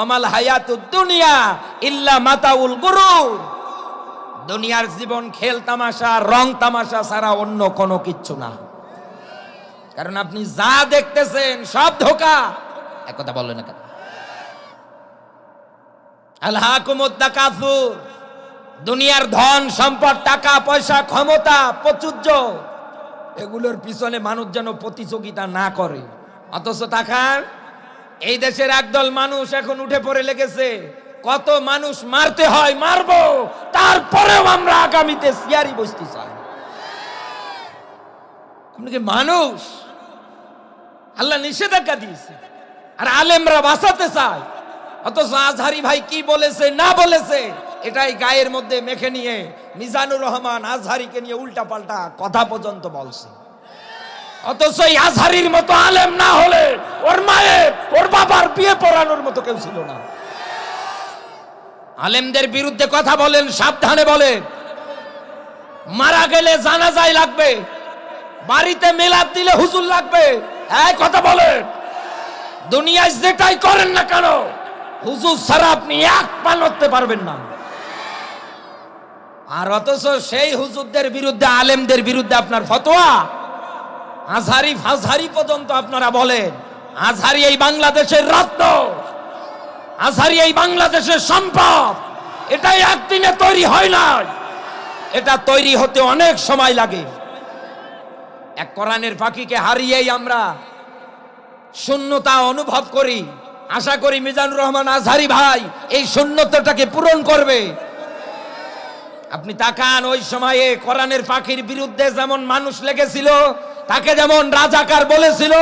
অমাল হায়াতু দুনিয়া ইল্লা মাতাউল গুরুর দুনিয়ার জীবন খেল তামাশা, রং তামাশা ছাড়া অন্য কোনো কিচ্ছু না। কারণ আপনি যা দেখতেছেন সব ধোকা। এক কথা বললেন না কেন? আল্লাহ দুনিয়ার ধন, সম্পদ, টাকা, পয়সা, ক্ষমতা, প্রচুর্য, এগুলোর পিছনে মানুষ যেন প্রতিযোগিতা না করে। অথচ তাকার এই দেশের একদল মানুষ এখন উঠে পড়ে লেগেছে। কত মানুষ মারতে হয়, মারবো। তারপরেও আমরা আগামীতে সিয়ারি বসতে চাই। মানুষ? আল্লাহ নিষেধাজ্ঞা দিয়েছে। আর আলেমরা বাঁচাতে চায়। অথচ আজহারি ভাই কি বলেছে, না বলেছে, এটাই গায়ের মধ্যে মেখে নিয়ে মিজানুর রহমান আজহারিকে নিয়ে উল্টা পাল্টা কথা পর্যন্ত বলছে। অথচ আজহারির মতো আলেম না হলে ওর মায়ের, ওর বাবার বিয়ে পড়ানোর মতো কেউ ছিল না। আলেমদের বিরুদ্ধে কথা বলেন, সাবধানে বলেন। মারা গেলে জানাজাই লাগবে। বাড়িতে মেলাদ দিলে হুজুর লাগবে। এই কথা বলেন। দুনিয়ায় যেটাই করেন না কেন, হুজুর ছাড়া আপনি এক পা নড়তে পারবেন না। আর অথচ সেই হুজুরদের বিরুদ্ধে, আলেমদের বিরুদ্ধে আপনার ফতোয়া। আজহারি ফাজহারি পর্যন্ত আপনারা বলেন, আজহারি এই বাংলাদেশের রত্ন, আজহারি এই বাংলাদেশের সম্পদ, এটাই একদিনে তৈরি হয় না এটা তৈরি হতে অনেক সময় লাগে। এক কোরআনের পাখিকে হারিয়েই আমরা শূন্যতা অনুভব করি। আশা করি মিজানুর রহমান আজহারি ভাই এই শূন্যতাটাকে পূরণ করবে। আপনি তাকান, ওই সময়ে কোরআনের পাখির বিরুদ্ধে যেমন মানুষ লেগেছিল, তাকে যেমন রাজাকার বলেছিল,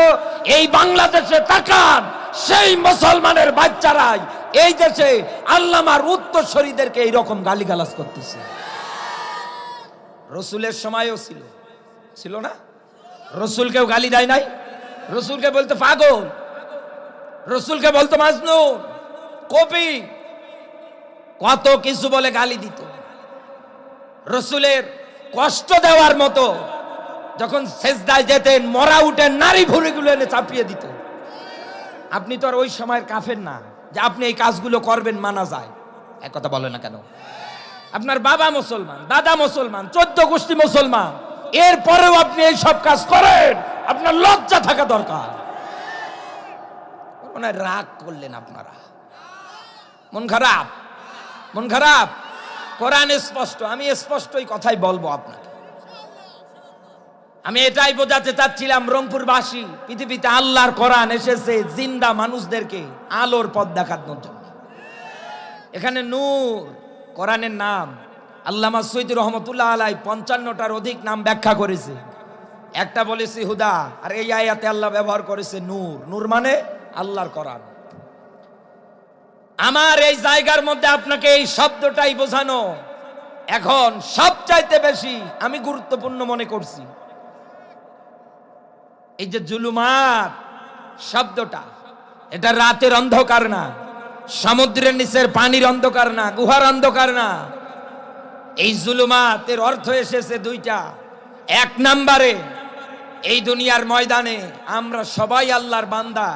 এই বাংলাদেশে তাকান, সেই মুসলমানের বাচ্চারাই এই দেশে আল্লামার উত্তরসরীদেরকে এইরকম গালিগালাজ করতেছে। রসুলের সময়ও ছিল। ছিল না? রসুলকেও গালি দেয় নাই? রসুলকে বলতো পাগল, রসুলকে বলতো মাজনু কপি। কত কিছু বলে গালি দিত। রসুলের কষ্ট দেওয়ার মতো যখন শেষদায় যেতেন, মরা উঠেন, নারী ভুড়িগুলো এনে চাপিয়ে দিত আপনি তো আর ওই সময়ের কাফের না যে আপনি এই কাজগুলো করবেন, মানা যায়। এক কথা বলে না কেন? আপনার বাবা মুসলমান, দাদা মুসলমান, চোদ্দ গোষ্ঠী মুসলমান, এরপরেও আপনি এই সব কাজ করেন, আপনার লজ্জা থাকা দরকার। রাগ করলেন আপনারা। মন খারাপ? মন খারাপ? কোরআন স্পষ্ট, আমি স্পষ্টই কথাই বলব আপনাকে। আমি এটাই বোঝাতে চাচ্ছিলাম, রংপুরবাসী, পৃথিবীতে আল্লাহর কোরআন এসেছে, জিন্দা মানুষদেরকে আলোর পথ দেখানোর জন্য। এখানে নূর, কোরআনের নাম। আল্লামা সৈদ রহমতুল্লাহ আলাই পঞ্চান্নটার অধিক নাম ব্যাখ্যা করেছে। একটা বলেছি হুদা, আর এই আয়াতে আল্লাহ ব্যবহার করেছে নূর। নূর মানে আল্লাহর কোরআন। আমার এই জায়গার মধ্যে আপনাকে এই শব্দটাই বোঝানো। এখন সবচাইতে বেশি আমি গুরুত্বপূর্ণ মনে করছি। এই যে জুলুমাত শব্দটা, এটা রাতের অন্ধকার না, সমুদ্রের নিচের পানির অন্ধকার না, গুহার অন্ধকার না। এই জুলুমাতের অর্থ এসেছে দুইটা। এক নাম্বারে, এই দুনিয়ার ময়দানে আমরা সবাই আল্লাহর বান্দা,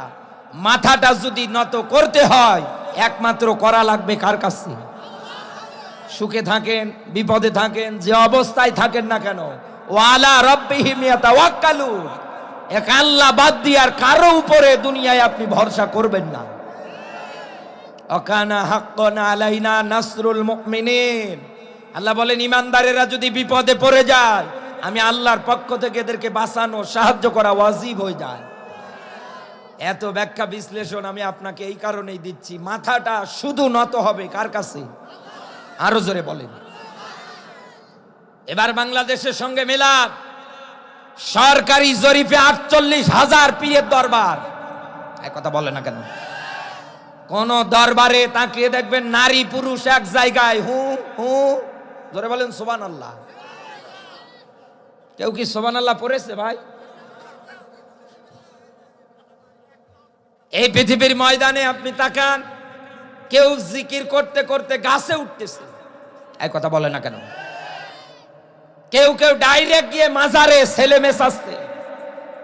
মাথাটা যদি নত করতে হয় একমাত্র করা লাগবে কার কাছে সুখে থাকেন, বিপদে থাকেন, যে অবস্থায় থাকেন না কেন? ওয়ালা রব্বিহিম ইয়াতাওয়াক্কালু এক আল্লাহ বাদ দিয়ে আর কারও উপরে দুনিয়ায় আপনি ভরসা করবেন না। অকানা হাক্কান আলাইনা নাসরুল মুমিনিন। আল্লাহ বলেন, ইমানদারেরা যদি বিপদে পড়ে যায়, আমি আল্লাহর পক্ষ থেকে এদেরকে বাঁচানো, সাহায্য করা ওয়াজিব হয়ে যায়। এত ব্যাখ্যা বিশ্লেষণ আমি আপনাকে এই কারণেই দিচ্ছি। মাথাটা শুধু নত হবে কার কাছে? আরও জোরে বলেন। এবার বাংলাদেশের সঙ্গে মেলাপ সরকারি জরিপে আটচল্লিশ হাজার পীরের দরবার। কথা বলে না কেন? কোন দরবারে তাকিয়ে দেখবেন নারী পুরুষ এক জায়গায়, হু হু। জোরে বলেন সোবান আল্লাহ কেউ কি সোবান আল্লাহ পড়েছে ভাই? এই পৃথিবীর ময়দানে আপনি তাকান, কেউ জিকির করতে করতে গাছে উঠতেছে। এক কথা বলে না কেন? কেউ কেউ ডাইরেক্ট গিয়ে মাজারে ছেলে মেশাচ্ছে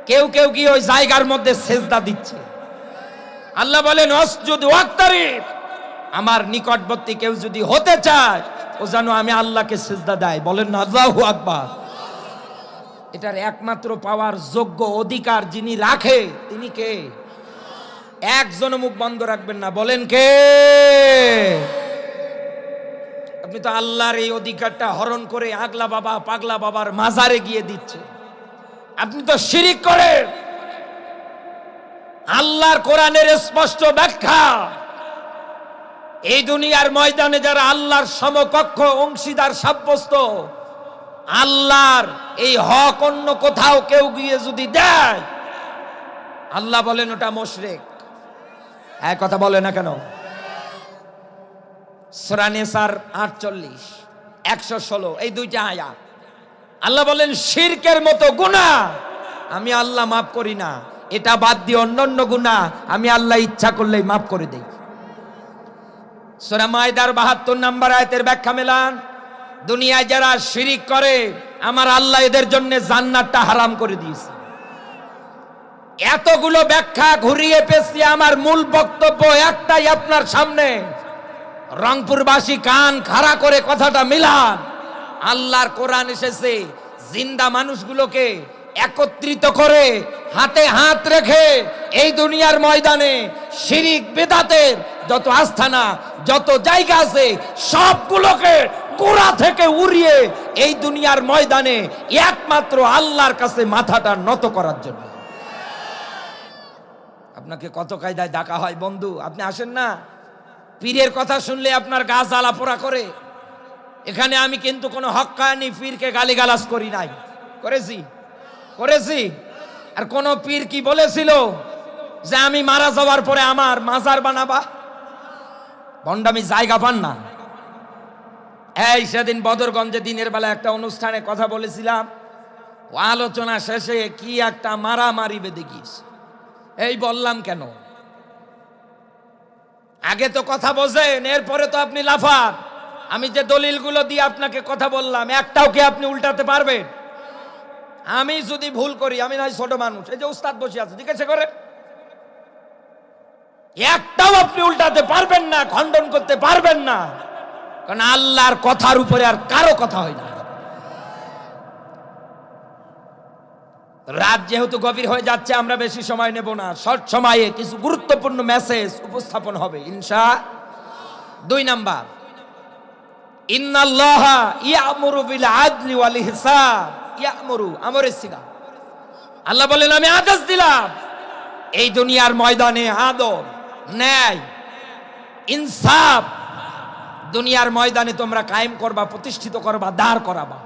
কেউ কেউ গিয়ে ওই জায়গার মধ্যে সেজদা দিচ্ছে। আল্লাহ বলেন, অসজুদ ওয়াক্তারিব, আমার নিকটবর্তী কেউ যদি হতে চায়, ও যেন আমি আল্লাহকে সেজদা দেয়। বলেন না, আল্লাহু আকবার। এটার একমাত্র পাওয়ার যোগ্য অধিকার যিনি রাখে, তিনি কে? একজন মুখ বন্ধ রাখবেন না। বলেন কে? আপনি তো আল্লাহর এই অধিকারটা হরণ করে আগলা বাবা, পাগলা বাবার মাজারে গিয়ে দিচ্ছে। আপনি তো শিরিক করেন। আল্লাহর কোরআনের স্পষ্ট ব্যাখ্যা। এই দুনিয়ার ময়দানে যারা আল্লাহর সমকক্ষ, অংশীদার, সাব্যস্ত, আল্লাহর এই হক অন্য কোথাও কেউ গিয়ে যদি দেয়, আল্লাহ বলেন ওটা মোশরেক। এক কথা বলে না কেন? সোরানেসার আটচল্লিশ, একশো ষোলো, এই দুইটা আল্লাহ বলেন মতো গুণা আমি আল্লাহ মাফ করি না। এটা বাদ দিয়ে অন্যান্য গুণা আমি আল্লাহ ইচ্ছা করলেই মাফ করে দেই। সোরা মায়দার বাহাত্তর নাম্বার আয়তের ব্যাখ্যা মেলান, দুনিয়ায় যারা শিরিক করে, আমার আল্লাহ এদের জন্য জান্নাতটা হারাম করে দিয়েছে। এতগুলো ব্যাখ্যা ঘুরিয়ে পেছিয়ে আমার মূল বক্তব্য একটাই আপনার সামনে। রংপুরবাসী কান খাড়া করে কথাটা মিলান। আল্লাহর কোরআন এসেছে, জিন্দা মানুষগুলোকে একত্রিত করে হাতে হাত রেখে এই দুনিয়ার ময়দানে শিরিক, বেদাতের যত আস্থানা, যত জায়গা আছে, সবগুলোকে গোড়া থেকে উড়িয়ে এই দুনিয়ার ময়দানে একমাত্র আল্লাহর কাছে মাথাটা নত করার জন্য। আপনাকে কত কায়দায় ডাকা হয় বন্ধু? আপনি আসেন না। পীরের কথা শুনলে আপনার গা জ্বালা পোড়া করে। এখানে আমি কিন্তু কোনো হক্কানি পীরকে গালিগালাজ করি নাই। করেছি? করেছি। আর কোন পীর কি বলেছিল যে আমি মারা যাওয়ার পরে আমার মাজার বানাবা? ভণ্ডামি জায়গা পান না। এই সেদিন বদরগঞ্জে দিনের বেলা একটা অনুষ্ঠানে কথা বলেছিলাম। আলোচনা শেষে কি একটা মারামারি বেঁধে গিয়েছে। এই বললাম কেন? আগে তো কথা বোঝেন এরপরে তো আপনি লাফান। আমি যে দলিলগুলো দিয়ে আপনাকে কথা বললাম, একটাও কি আপনি উল্টাতে পারবেন? আমি যদি ভুল করি, আমি নয় ছোট মানুষ, এই যে উস্তাদ বসে আছে জিজ্ঞাসা করে? একটাও আপনি উল্টাতে পারবেন না, খণ্ডন করতে পারবেন না। কারণ আল্লাহর কথার উপরে আর কারও কথা হয় না। রাত যেহেতু গভীর হয়ে যাচ্ছে, আমরা বেশি সময় নেব না। শর্ট সময়ে কিছু গুরুত্বপূর্ণ মেসেজ উপস্থাপন হবে ইনশা দুই নাম্বার, ইন্নাল্লাহ ইয়ামুরু বিল আদলি ওয়াল ইহসান ইয়ামুরু, আমরের সিগা আল্লাহ বলেন আমি আদেশ দিলাম, এই দুনিয়ার ময়দানে আদব ন্যায়, ইনসাফ, দুনিয়ার ময়দানে তোমরা কায়েম করবা, প্রতিষ্ঠিত করবা, দাঁড় করাবা।